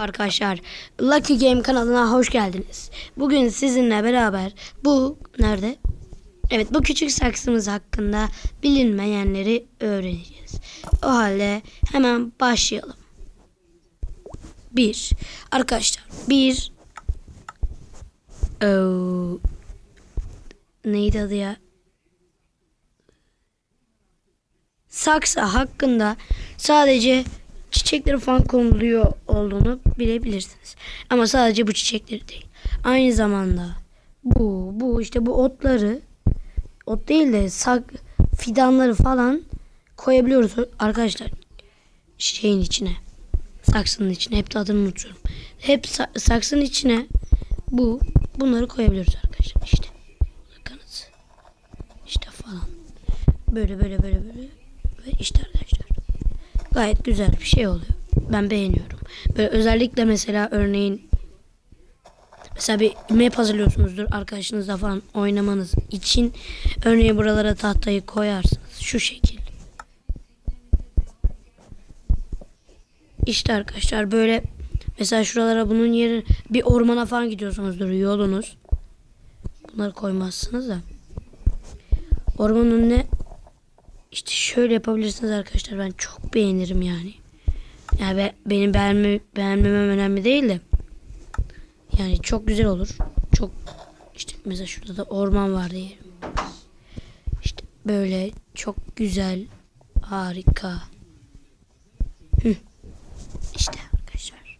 Arkadaşlar Lucky Game kanalına hoş geldiniz. Bugün sizinle beraber bu nerede? Evet bu küçük saksımız hakkında bilinmeyenleri öğreneceğiz. O halde hemen başlayalım. Bir Arkadaşlar bir Eee, neydi adı ya? saksı hakkında sadece çiçekleri falan konuluyor olduğunu bilebilirsiniz. Ama sadece bu çiçekleri değil. Aynı zamanda bu, bu işte bu otları ot değil de sak fidanları falan koyabiliyoruz arkadaşlar şeyin içine. Saksının içine. Hep de adını unutuyorum. Hep sa- saksının içine bu bunları koyabiliyoruz arkadaşlar. İşte. Bakınız. İşte falan. Böyle böyle böyle böyle. Ve işte arkadaşlar. Gayet güzel bir şey oluyor. Ben beğeniyorum. Böyle özellikle mesela örneğin mesela bir map hazırlıyorsunuzdur arkadaşınızla falan oynamanız için örneğin buralara tahtayı koyarsınız. Şu şekil. İşte arkadaşlar böyle mesela şuralara bunun yeri bir ormana falan gidiyorsunuzdur yolunuz. Bunları koymazsınız da. Ormanın önüne işte şöyle yapabilirsiniz arkadaşlar. Ben çok beğenirim yani. Yani be- benim beğenme, beğenmemem önemli değil de. Yani çok güzel olur. Çok işte mesela şurada da orman var diyelim. İşte böyle çok güzel, harika. Hı. İşte arkadaşlar.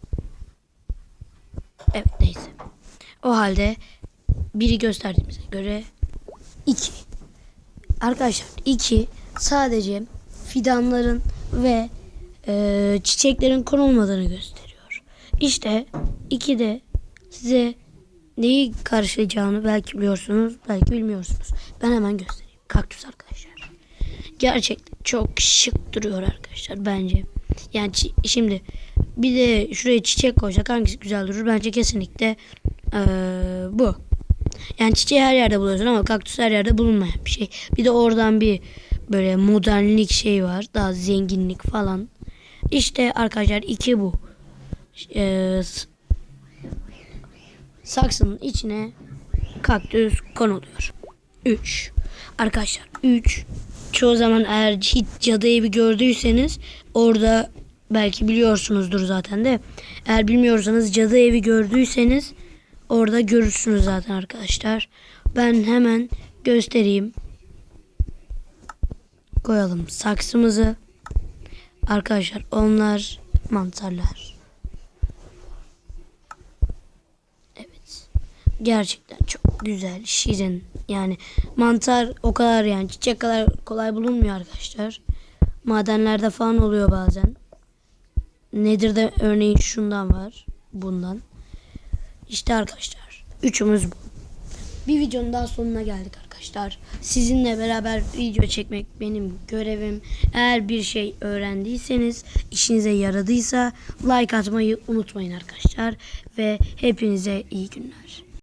Evet neyse. O halde biri gösterdiğimize göre iki. Arkadaşlar iki sadece fidanların ve e, çiçeklerin konulmadığını gösteriyor. İşte iki de size neyi karşılayacağını belki biliyorsunuz, belki bilmiyorsunuz. Ben hemen göstereyim. Kaktüs arkadaşlar. Gerçekten çok şık duruyor arkadaşlar bence. Yani şimdi bir de şuraya çiçek koyacak hangisi güzel durur? Bence kesinlikle e, bu. Yani çiçeği her yerde buluyorsun ama kaktüs her yerde bulunmayan bir şey. Bir de oradan bir böyle modernlik şey var. Daha zenginlik falan. İşte arkadaşlar iki bu. Ee, saksının içine kaktüs konuluyor. 3. Arkadaşlar 3. Çoğu zaman eğer hiç cadı evi gördüyseniz orada belki biliyorsunuzdur zaten de. Eğer bilmiyorsanız cadı evi gördüyseniz orada görürsünüz zaten arkadaşlar. Ben hemen göstereyim. Koyalım saksımızı. Arkadaşlar onlar mantarlar. Evet. Gerçekten çok güzel, şirin. Yani mantar o kadar yani çiçek kadar kolay bulunmuyor arkadaşlar. Madenlerde falan oluyor bazen. Nedir de örneğin şundan var. Bundan. İşte arkadaşlar. Üçümüz bu. Bir videonun daha sonuna geldik arkadaşlar. Sizinle beraber video çekmek benim görevim. Eğer bir şey öğrendiyseniz, işinize yaradıysa like atmayı unutmayın arkadaşlar. Ve hepinize iyi günler.